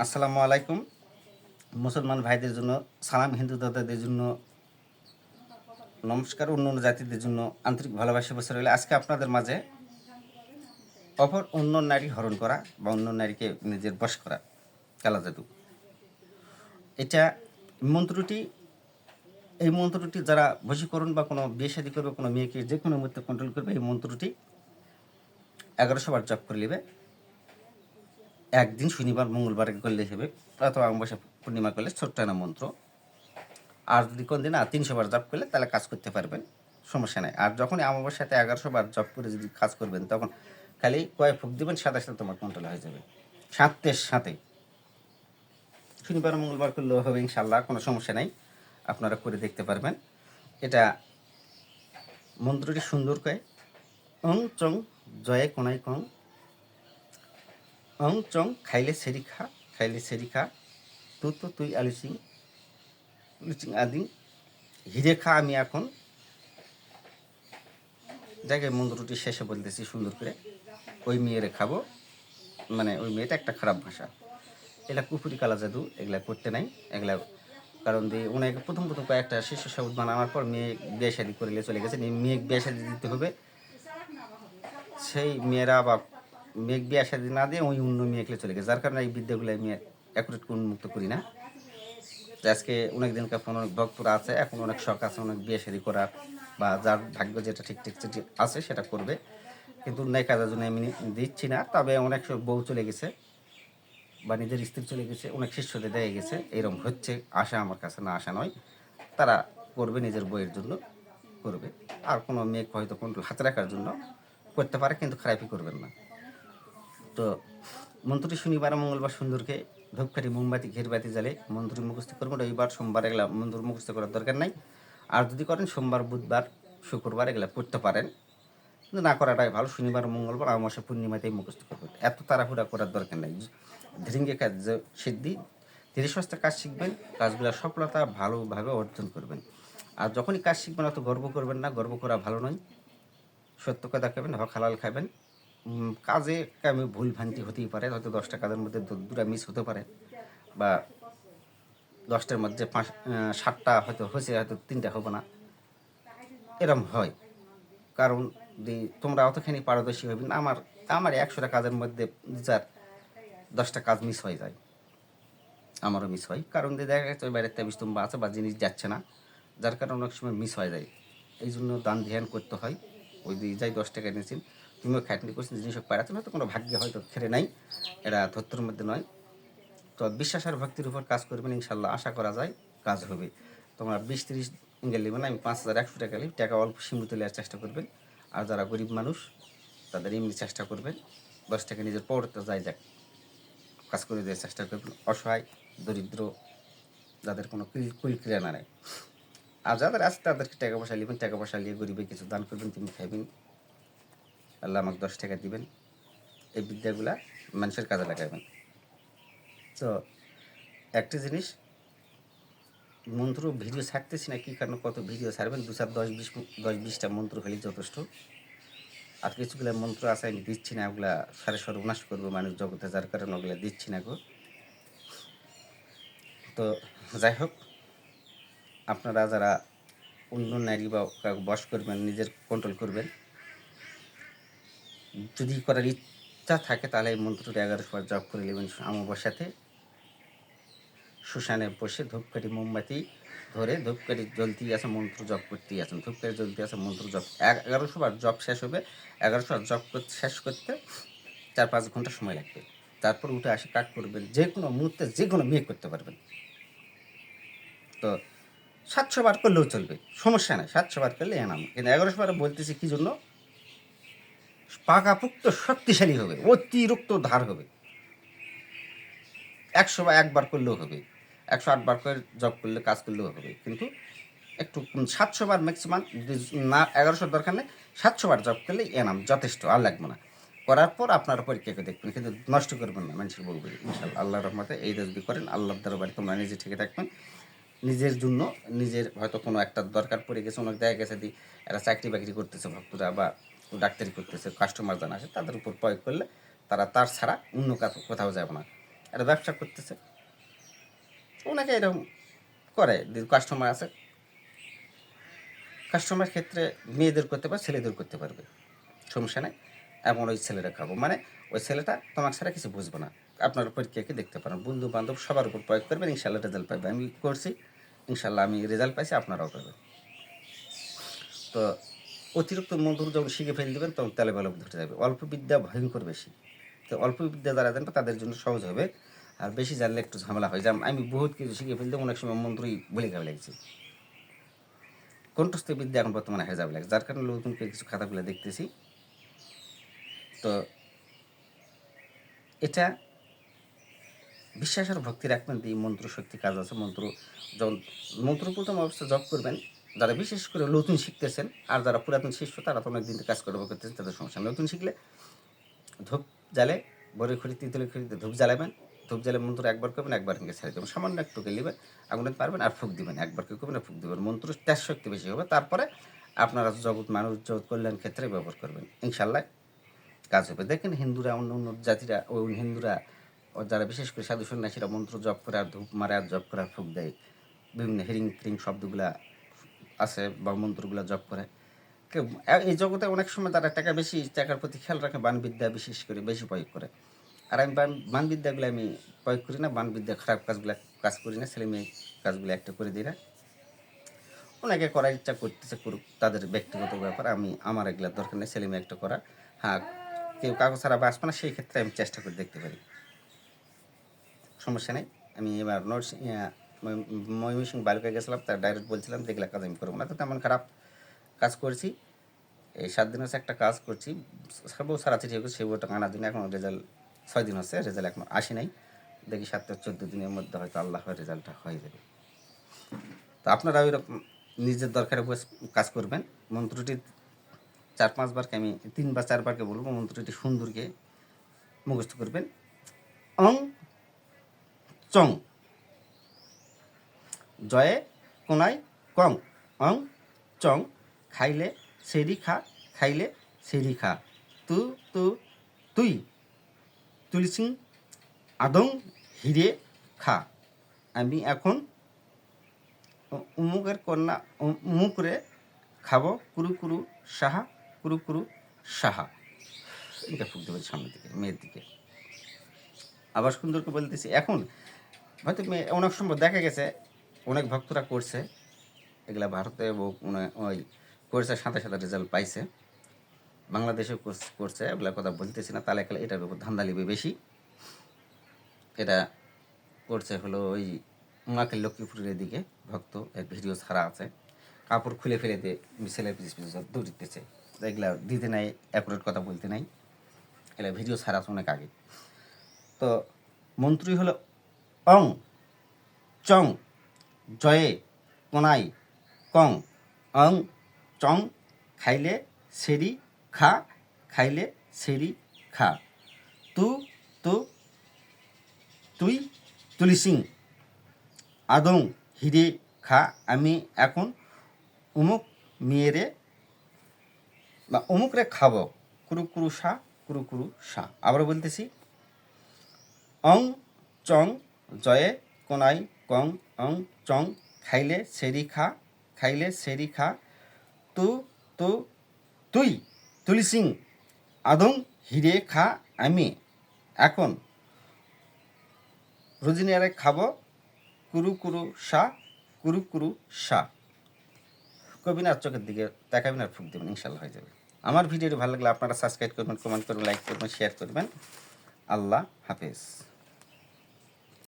আসসালামু আলাইকুম। মুসলমান ভাইদের জন্য, সালাম হিন্দু দাদাদের জন্য, নমস্কার অন্য অন্য জাতিদের জন্য আন্তরিক ভালোবাসা বসে রইলে আজকে আপনাদের মাঝে অপর অন্য নারী হরণ করা বা অন্য নারীকে নিজের বশ করা, কালা জাদু। এটা মন্ত্রটি, এই মন্ত্রটি যারা বশীকরণ বা কোনো বিয়ে শাদী করবে, কোনো মেয়েকে যে কোনো মুহূর্তে কন্ট্রোল করবে, এই মন্ত্রটি এগারোশো বার জপ করে নেবে। একদিন শনিবার, মঙ্গলবার করলে হবে। অথবা অমাবস্যা, পূর্ণিমা করলে ছোট্ট না মন্ত্র। আর যদি কোন দিন আর তিনশো বার জপ করলে তাহলে কাজ করতে পারবেন, সমস্যা নাই। আর যখন অমাবস্যাতে এগারোশো বার জপ করে যদি কাজ করবেন, তখন খালি কয়েক ফুক দেবেন, সাথে সাথে তোমার কন্ট্রোল হয়ে যাবে। সাতের সাথে। শনিবার, মঙ্গলবার করলেও হবে ইনশাল্লাহ কোনো সমস্যা নাই। আপনারা করে দেখতে পারবেন। এটা মন্ত্রটি সুন্দর করে অং চং, জয়ে কোনাই কং অং চং খাইলে সেরি খা, খাইলে সেরি খা, তু তো তুই আলুচিং লুচিং আদি হিরে খা আমি এখন। জায়গায় মন্ত্রটি শেষে বলতেছি সুন্দর করে। ওই মেয়েরে খাব। মানে ওই মেয়েটা একটা খারাপ ভাষা। এগুলা কুপুরি কালা জাদু, এগুলা করতে নাই, এগুলা কারণ দিয়ে ওনাকে প্রথম প্রথম কয়েকটা শিশু সাবুদ বানানোর পর মেয়ে বিয়ে শাদি করে চলে গেছে। মেয়ে বিয়ে শাদি দিতে হবে। সেই মেয়েরা বা মেঘ বিয়ে শাদি না দিয়ে ওই অন্য মেয়েকে চলে গেছে। যার কারণে এই বিদ্যাগুলো আমি অ্যাকুরেট উন্মুক্ত করি না। আজকে অনেক দিনকার অনেক ভক্তরা আছে, এখন অনেক শখ আছে, অনেক বিয়ে শাদি করার বা যার ভাগ্য যেটা ঠিক ঠিক আছে সেটা করবে। কিন্তু অন্যায় কাজের জন্য আমি দিচ্ছি না, তবে অনেক বউ চলে গেছে বা নিজের স্ত্রী চলে গেছে, অনেক শিষ্যদের দেয়া গেছে, এরকম হচ্ছে, আশা আমার কাছে না আশা নয়। তারা করবে নিজের বইয়ের জন্য, করবে। আর কোনো মেয়ে হয়তো কন্ট্রোল হাতে রাখার জন্য করতে পারে, কিন্তু খারাপই করবেন না। তো মন্ত্রী শনিবার, মঙ্গলবার সুন্দরকে ধূপকাঠি, মোমবাতি, ঘেরবাতি জ্বালে মন্ত্রী মুখস্থ করবেন রবিবার, সোমবার এগুলা মন্ত্র মুখস্থ করার দরকার নাই। আর যদি করেন, সোমবার, বুধবার, শুক্রবার এগুলা করতে পারেন। কিন্তু না করাটাই ভালো, শনিবার, মঙ্গলবার আমাশা পূর্ণিমাতেই মুখস্থ করবেন। এত তাড়াহুড়া করার দরকার নেই। ধীরিঙ্গে কাজ সিদ্ধি, ধীরে সস্তে কাজ শিখবেন, কাজগুলো সফলতা ভালোভাবে অর্জন করবেন। আর যখনই কাজ শিখবেন, অত গর্ব করবেন না। গর্ব করা ভালো নয়। সত্য কথা খাবেন হক হালাল খাবেন কাজে আমি ভুল ভ্রান্তি হতেই পারে, হয়তো দশটা কাজের মধ্যে দুটা মিস হতে পারে। বা দশটার মধ্যে পাঁচ সাতটা হয়তো হয়েছে, হয়তো তিনটা হবে না। এরম হয়। কারণ যে তোমরা অতখানি পারদর্শী হবে না, আমার আমার একশোটা কাজের মধ্যে যার দশটা কাজ মিস হয়ে যায়, আমারও মিস হয়। কারণ দিয়ে দেখা গেছে ওই বাইরের তেবিশ তুম্বা আছে বা জিনিস যাচ্ছে না, যার কারণে অনেক সময় মিস হয়ে যায়। এই জন্য দান ধ্যান করতে হয়। ওই দিয়ে যাই দশ টাকা নিয়েছেন তুমিও খাটনি করছেন জিনিস পাড়াতে হয়তো কোনো ভাগ্যে হয়তো খেরে নাই। এটা ধত্তর মধ্যে নয়। তো বিশ্বাস আর ভক্তির উপর কাজ করবেন ইনশাল্লাহ আশা করা যায়, কাজ হবে। তোমরা বিশ তিরিশ গেলে মানে আমি পাঁচ হাজার একশো টাকা নিই টাকা অল্প সীমিত নেওয়ার চেষ্টা করবেন। আর যারা গরিব মানুষ, তাদের এমনি চেষ্টা করবেন, দশ টাকা নিজের পড়তে যায় যাক, কাজ করে দেওয়ার চেষ্টা করবেন। অসহায়, দরিদ্র, যাদের কোনো কুল ক্রিয়া না নেয় আর যাদের আছে, তাদেরকে টাকা পয়সা নেবেন টাকা পয়সা নিয়ে গরিবে কিছু দান করবেন, তিনি খাইবেন। আল্লাহ আমাকে দশ টাকা দিবেন। এই বিদ্যাগুলা মানুষের কাজে লাগাবেন। তো একটা জিনিস, মন্ত্র ভিডিও ছাড়তেছি না, কী কারণে কত ভিডিও ছাড়বেন? দু চার দশ বিশ দশ বিশটা মন্ত্র হলেই যথেষ্ট। আর কিছুগুলো মন্ত্র আছে, আমি দিচ্ছি না, ওগুলা সারে সর্বনাশ করব মানুষ জগতে, যার কারণে ওগুলা দিচ্ছি না গো। তো যাই হোক, আপনারা যারা অন্য নারী বা বশ করবেন, নিজের কন্ট্রোল করবেন যদি করার ইচ্ছা থাকে, তাহলে এই মন্ত্রটি এগারোশো বার জপ করে নেবেন অমাবস্যাতে শ্মশানে বসে ধূপকাঠি মোমবাতি ধরে ধূপকাঠি জ্বলতেই আছে, মন্ত্র জপ করতেই আছেন ধূপকাঠি জ্বলতে আছে, মন্ত্র জপ। এগারোশো বার জপ শেষ হবে। এগারোশো বার জপ শেষ করতে চার পাঁচ ঘণ্টা সময় লাগবে। তারপর উঠে আসে, কাজ করবেন। যে কোনো মুহূর্তে যে কোনো মেয়ে করতে পারবেন। তো সাতশো বার করলেও চলবে, সমস্যা নেই। সাতশো বার করলে এনাম। কিন্তু এগারোশো বার বলতেছি কি জন্য? পাকাপুক্ত শক্তিশালী হবে, অতিরিক্ত ধার হবে। একশো বা একবার করলেও হবে, একশো আটবার করে জব করলে, কাজ করলেও হবে। কিন্তু একটু সাতশো বার ম্যাক্সিমাম যদি না, এগারোশোর দরকার নেই, সাতশো বার জব করলে এনাম, যথেষ্ট, আর লাগবে না। করার পর আপনার পরীক্ষাকে দেখবেন, কিন্তু নষ্ট করবেন না মানুষের বলবে ইনশাল্লাহ আল্লাহ রহমতে এই যদি করেন, আল্লাহর দরবারে তোমরা নিজে ঠিক থাকবেন। নিজের জন্য, নিজের হয়তো কোনো একটা দরকার পড়ে গেছে, অনেক দেখা গেছে দি এরা চাকরি বাকরি করতেছে, ভক্তরা বা ডাক্তারি করতেছে কাস্টমার জানা আছে তাদের উপর প্রয়োগ করলে তারা তার ছাড়া অন্য কোথাও যাবে না। একটা ব্যবসা করতেছে। ওনাকে এরকম করে কাস্টমার আছে কাস্টমার ক্ষেত্রে মেয়েদের করতে পারে ছেলেদের করতে পারবে। সমস্যা নেই, এমন ওই ছেলেরা খাব। মানে ওই ছেলেটা তোমার ছাড়া কিছু বুঝব না। আপনার পরীক্ষাকে দেখতে পারেন। বন্ধু বান্ধব সবার উপর প্রয়োগ করবেন ইনশাল্লাহ রেজাল্ট পাবে। আমি করছি ইনশাল্লাহ আমি রেজাল্ট পাইছি, আপনারাও পাবেন। তো অতিরিক্ত মধুর যখন শিখে ফেলে দেবেন, তখন তেলে বেলে ধরে যাবে। অল্প বিদ্যা ভয়ঙ্কর বেশি। তো অল্প বিদ্যা যারা জানবে, তাদের জন্য সহজ হবে। আর বেশি জানলে একটু ঝামেলা হয়। যেমন আমি বহুত কিছু শিখে ফেলতে, অনেক সময় মন্ত্রই বলে খাবে লাগছে। কণ্ঠস্থ বিদ্যা এখন বর্তমানে হয়ে যাবে লাগে যার কারণে নতুন কিছু খাতাগুলো দেখতেছি। তো এটা বিশ্বাস আর ভক্তি রাখবেন এই মন্ত্র শক্তি কাজ আছে। মন্ত্র যখন মন্ত্র প্রথম অবস্থা জপ করবেন যারা বিশেষ করে নতুন শিখতেছেন আর যারা পুরাতন শিষ্য, তারা তো অনেক দিন কাজ করে করতেছেন, তাদের সমস্যা নতুন শিখলে ধূপ জ্বালে বড়ি খড়ি তিতলি খড়িতে ধূপ জ্বালাবেন। ধূপ জ্বালে মন্ত্র একবার করবেন, একবার থেকে ছেড়ে দেবেন। সামান্য একটু নেবেন আগুনে পারবেন আর ফুক দিবেন, একবার কেউ করবেন আর ফুক দিবেন। মন্ত্র তেজ শক্তি বেশি হবে। তারপরে আপনারা জগৎ, মানুষ, জগৎ কল্যাণ ক্ষেত্রে ব্যবহার করবেন। ইনশাল্লাহ কাজ হবে। দেখেন হিন্দুরা, অন্য অন্য জাতিরা ওই হিন্দুরা যারা বিশেষ করে সাধু সন্ন্যাসীরা মন্ত্র জপ করে আর ধূপ মারে আর জপ করে আর ফুক দেয়। বিভিন্ন হিরিং ফিরিং শব্দগুলা আছে বা মন্ত্রগুলা জপ করে। এই জগতে অনেক সময় তারা টাকা বেশি, টাকার প্রতি খেয়াল রাখে, বানবিদ্যা বিশেষ করে, বেশি প্রয়োগ করে। আর আমি বানবিদ্যাগুলো আমি প্রয়োগ করি না, বানবিদ্যা খারাপ কাজগুলো, কাজ করি না, ছেলে মেয়ে কাজগুলো একটা করে দিই না। অনেকে করার ইচ্ছা করতেছে, করুক, তাদের ব্যক্তিগত ব্যাপার, আমি, আমার এগুলো দরকার নেই, ছেলে মেয়ে একটা করা। হ্যাঁ কেউ কাগজ ছাড়া বাঁচবে না, সেই ক্ষেত্রে আমি চেষ্টা করে দেখতে পারি। সমস্যা নেই, আমি এবার নরসিং ময়মনসিং বালুকায় গেছিলাম, তার ডাইরেক্ট বলছিলাম যে এগুলো কাজ আমি করব না। তো তেমন খারাপ কাজ করেছি। এই সাত দিন হচ্ছে একটা কাজ করছি। সবও সারা চিঠি হয়েছে সেই বইটা আনার জন্য এখন রেজাল্ট ছয় দিন হচ্ছে রেজাল্ট এখন আসে নাই। দেখি সাত চোদ্দ দিনের মধ্যে হয়তো আল্লাহ রেজাল্টটা হয়ে যাবে। তো আপনারা ওই রকম নিজের দরকারে কাজ করবেন। মন্ত্রটি চার পাঁচবারকে আমি তিন বা চারবারকে বলব, মন্ত্রটি সুন্দরকে মুখস্থ করবেন। অং চং। জয়ে, কোনায়, কং, অং, চং, খাইলে সেরি খা, খাইলে সেরি খা। তু তু, তুই, তুলসিং, আদং, হিরে, খা। আমি এখন উমুকের কন্যা, উমুকরে খাব কুরু কুরু সাহা, কুরু কুরু সাহা। এটা ফুক দেবে সামনের দিকে, মেয়ের দিকে। আবার সুন্দরকে বলতেছি, এখন, হয়তো মেয়ে, অনেক সময় দেখা গেছে অনেক ভক্তরা করছে। এগুলা ভারতে মানে ওই করছে, সাথে সাথে রেজাল্ট পাইছে। বাংলাদেশেও কোর্স- করছে, এগুলা কথা বলতেছি না, তাহলে এটার উপর ধান্দা লিবে বেশি। এটা করছে হলো ওই মাকে লক্ষ্মীপুরের দিকে ভক্ত এক ভিডিও ছাড়া আছে। কাপড় খুলে ফেলে দিয়ে ছেলের পিছিয়ে পিছিয়ে দৌড়িতেছে এগুলা দিতে নাই অ্যাকুরেট কথা বলতে নাই। এগুলা ভিডিও ছাড়া আছে অনেক আগে। তো মন্ত্রী হলো অং, চং। জয়ে, কোনাই, কং, অং, চং, খাইলে সেরি, খা, খাইলে সেরি, খা। তু তু, তুই, তুলিসিং। আদং, হিরে, খা। আমি এখন অমুক মেয়েরে, বা অমুকরে খাব। কুরু কুরু, সা, কুরু কুরু, সা। আবার বলতেছি। অং, চং, জয়ে, কোনাই কং, অং, চং, খাইলে সেরি খা, খাইলে সেরি খা, তু তু, তুই তুলিসিং আদং হিরে খা, আমি, এখন। রোজিনিয়ারে খাব কুরু কুরু সা কুরু কুরু সা। কবিন আর চোখের দিকে তাকাবেন আর ফুক দেবেন, ইনশাল্লাহ হয়ে যাবে। আমার ভিডিওটি ভালো লাগলে আপনারা সাবস্ক্রাইব করবেন কমেন্ট করবেন লাইক করবেন শেয়ার করবেন। আল্লাহ হাফেজ।